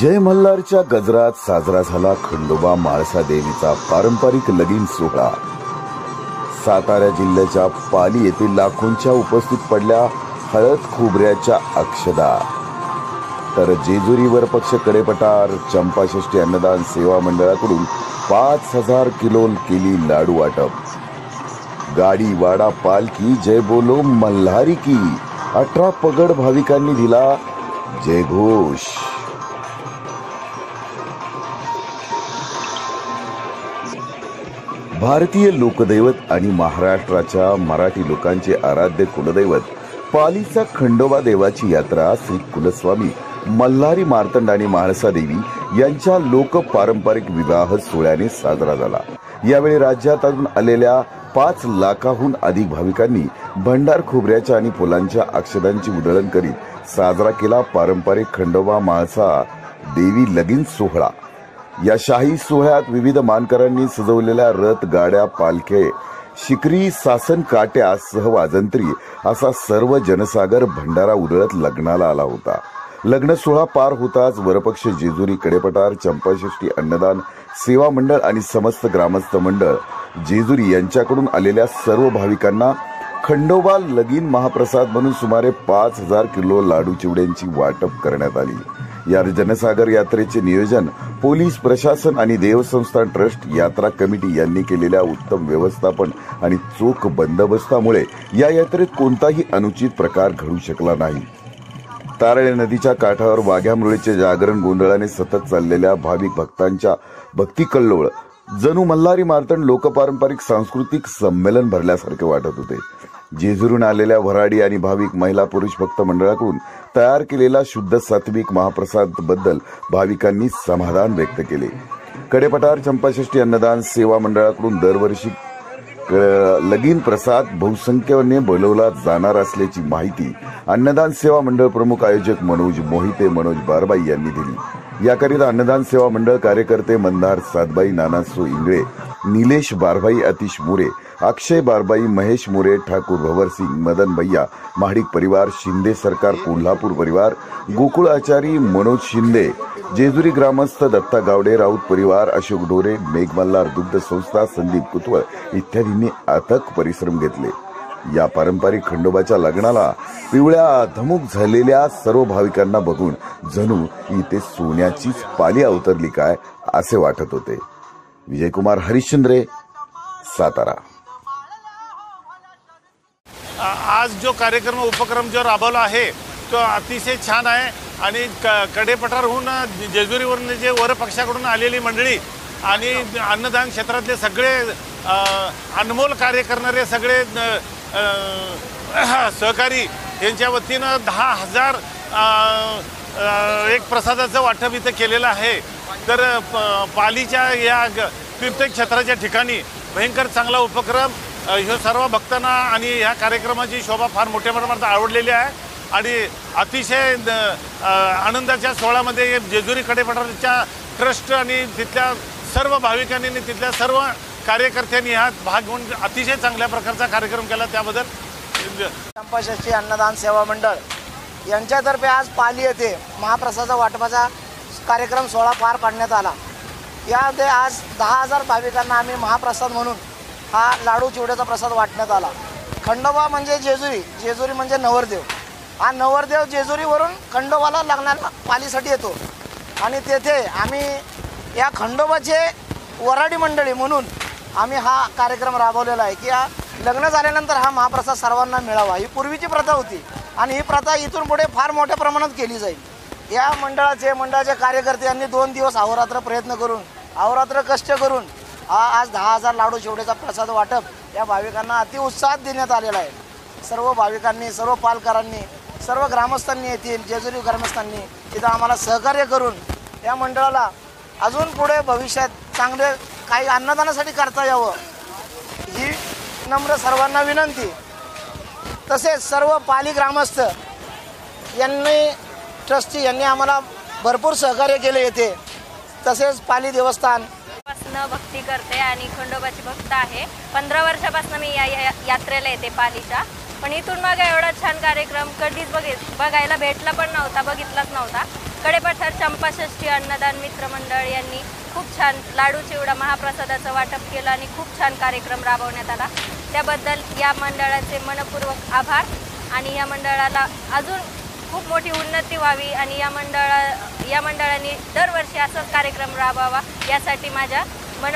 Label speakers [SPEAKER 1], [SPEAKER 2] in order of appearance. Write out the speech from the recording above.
[SPEAKER 1] जय मल्हारच्या गजरात साजरा झाला खंडोबा माळसा देवीचा पारंपरिक लगीन सोहळा. सातारा जिल्ह्याच्या पाली येथे लाखोंच्या उपस्थित पडल्या हळद खोबऱ्याच्या अक्षदा. तर जेजुरीवर पक्ष कडेपटार चंपाषष्ठी अन्नदान सेवा मंडळाकडून पाच हजार किलो केली लाडू वाटप. गाडी वाडा पालखी जय बोलो मल्हारी की. अठरा पगड भाविकांनी दिला जयघोष. भारतीय लोकदैवत आणि महाराष्ट्राच्या मराठी लोकांचे आराध्य कुलदैवत पालीचा खंडोबा देवाची यात्रा श्री कुलस्वामी मल्हारी मार्तंड आणि म्हाळसा देवी यांच्या लोक पारंपरिक विवाह सोहळ्याने साजरा झाला. यावेळी राज्यातून आलेल्या पाच लाखाहून अधिक भाविकांनी भंडार खोबऱ्याच्या आणि फुलांच्या अक्षदांची उधळण करीत साजरा केला पारंपरिक खंडोबा म्हाळसा देवी लगीन सोहळा. या शाही सोहळ्यात विविध मानकरांनी सजवलेल्या रथ गाड्या पालखे शिकरी सासन काट्या सह वाजंत्री असा सर्व जनसागर भंडारा उधळत लग्नाला आला होता. लग्न सोहळा पार होताच वरपक्ष जेजुरी कडेपटार चंपाषष्ठी अन्नदान सेवा मंडळ आणि समस्त ग्रामस्थ मंडळ जेजुरी यांच्याकडून आलेल्या सर्व भाविकांना खंडोबा लगीन महाप्रसाद म्हणून सुमारे पाच हजार किलो लाडू चिवड्यांची वाटप करण्यात आली. या जनसागर यात्रेचे नियोजन पोलीस प्रशासन आणि देवसंस्थान ट्रस्ट यात्रा कमिटी यांनी केलेल्या उत्तम व्यवस्थापन आणि चोख बंदोबस्तामुळे या यात्रेत कोणताही अनुचित प्रकार घडू शकला नाही. तारळे नदीच्या काठावर वाघ्यामुळेचे जागरण गोंधळाने सतत चाललेल्या भाविक भक्तांच्या भक्ती कल्लोळ जणू मल्हारी मार्तंड लोकपारंपरिक सांस्कृतिक संमेलन भरल्यासारखे वाटत होते. जेजुरून आलेल्या वराडी आणि भाविक महिला पुरुष भक्त मंडळाकडून तयार केलेला शुद्ध सात्विक महाप्रसादबद्दल भाविकांनी समाधान व्यक्त केले. कडेपठार चंपाषष्ठी अन्नदान सेवा मंडळाकडून दरवर्षी लगीन प्रसाद बहुसंख्येने बोलवला जाणार असल्याची माहिती अन्नदान सेवा मंडळ प्रमुख आयोजक मनोज मोहिते मनोज बारबाई यांनी दिली. याकरिता अन्नदान सेवा मंडळ कार्यकर्ते मंदार सातबाई नानासो इंगळे निलेश बारभाई अतिश मोरे अक्षय बारबाई महेश मोरे ठाकूर भवरसिंग मदन भैया महाडिक परिवार शिंदे सरकार कोल्हापूर परिवार गोकुळ आचारी मनोज शिंदे जेजुरी ग्रामस्थ दत्ता गावडे राऊत परिवार अशोक ढोरे मेघमल्हार दुग्ध संस्था संदीप कुतवळ इत्यादींनी अथक परिश्रम घेतले. या पारंपरिक खंडोबाच्या लग्नाला पिवळ्या धमुक झालेल्या सर्व भाविकांना बघून जणू इथे सोन्याचीच पाली अवतरली काय असे वाटत होते. विजयकुमार हरिश्चंद्रे सातारा.
[SPEAKER 2] आज जो कार्यक्रम उपक्रम जो राबवला आहे तो अतिशय छान आहे आणि क कडेपठारहून जेजुरीवरून जे वर पक्षाकडून आलेली मंडळी आणि अन्नदान क्षेत्रातले सगळे अनमोल कार्य करणारे सगळे सहकारी यांच्या वतीनं दहा हजार एक प्रसादाचं वाटप इथं केलेलं आहे. तर पालीच्या या तीर्थक्षेत्राच्या ठिकाणी भयंकर चांगला उपक्रम हे सर्व भक्तांना आणि ह्या कार्यक्रमाची शोभा फार मोठ्या प्रमाणात आवडलेली आहे. आणि अतिशय आनंदाच्या सोहळ्यामध्ये जेजुरी कडेपठारच्या ट्रस्ट आणि तिथल्या सर्व भाविकांनी आणि तिथल्या सर्व कार्यकर्त्यांनी ह्यात भाग घेऊन अतिशय चांगल्या प्रकारचा कार्यक्रम केला. त्याबद्दल
[SPEAKER 3] चंपाषष्ठी अन्नदान सेवा मंडळ यांच्यातर्फे आज पाली येथे महाप्रसादा वाटपाचा कार्यक्रम सोहळा पार पाडण्यात आला. यामध्ये आज दहा हजार भाविकांना आम्ही महाप्रसाद म्हणून हा लाडू चिवड्याचा प्रसाद वाटण्यात आला. खंडोबा म्हणजे जेजुरी. जेजुरी म्हणजे नवरदेव. हा नवरदेव जेजुरीवरून खंडोबाला लग्नाला पालीसाठी येतो. आणि तेथे आम्ही या खंडोबाचे वराडी मंडळी म्हणून आम्ही हा कार्यक्रम राबवलेला आहे की हा लग्न झाल्यानंतर हा महाप्रसाद सर्वांना मिळावा. ही पूर्वीची प्रथा होती आणि ही प्रथा इथून पुढे फार मोठ्या प्रमाणात केली जाईल. या मंडळाचे मंडळाचे कार्यकर्ते यांनी दोन दिवस अहोरात्र प्रयत्न करून अहोरात्र कष्ट करून हा आज दहा हजार लाडू शेवड्याचा प्रसाद वाटप या भाविकांना अतिउत्साहात देण्यात आलेला आहे. सर्व भाविकांनी सर्व पालकरांनी सर्व ग्रामस्थांनी येथील जेजुरी ग्रामस्थांनी तिथं आम्हाला सहकार्य करून या मंडळाला अजून पुढे भविष्यात चांगले काही अन्नदानासाठी करता यावं ही नम्र सर्वांना विनंती. तसेच सर्व पाली ग्रामस्थ यांनी ट्रस्टी यांनी आम्हाला भरपूर सहकार्य केले येथे. तसेच पाली देवस्थान.
[SPEAKER 4] भक्ती करते आणि खंडोबाची भक्त आहे. पंधरा वर्षापासून मी या यात्रेला येते पालीच्या. पण इथून मग एवढा छान कार्यक्रम कधीच बघित बघायला भेटला पण नव्हता बघितलाच नव्हता. कडेपठार चंपाषष्ठी अन्नदान मित्र मंडळ यांनी खूप छान लाडू चिवडा महाप्रसादाचं वाटप केलं आणि खूप छान कार्यक्रम राबवण्यात आला. त्याबद्दल या मंडळाचे मनपूर्वक आभार आणि या मंडळाला अजून खूप मोठी उन्नती व्हावी आणि या मंडळा या मंडळाने दरवर्षी असाच कार्यक्रम राबवावा यासाठी माझ्या मन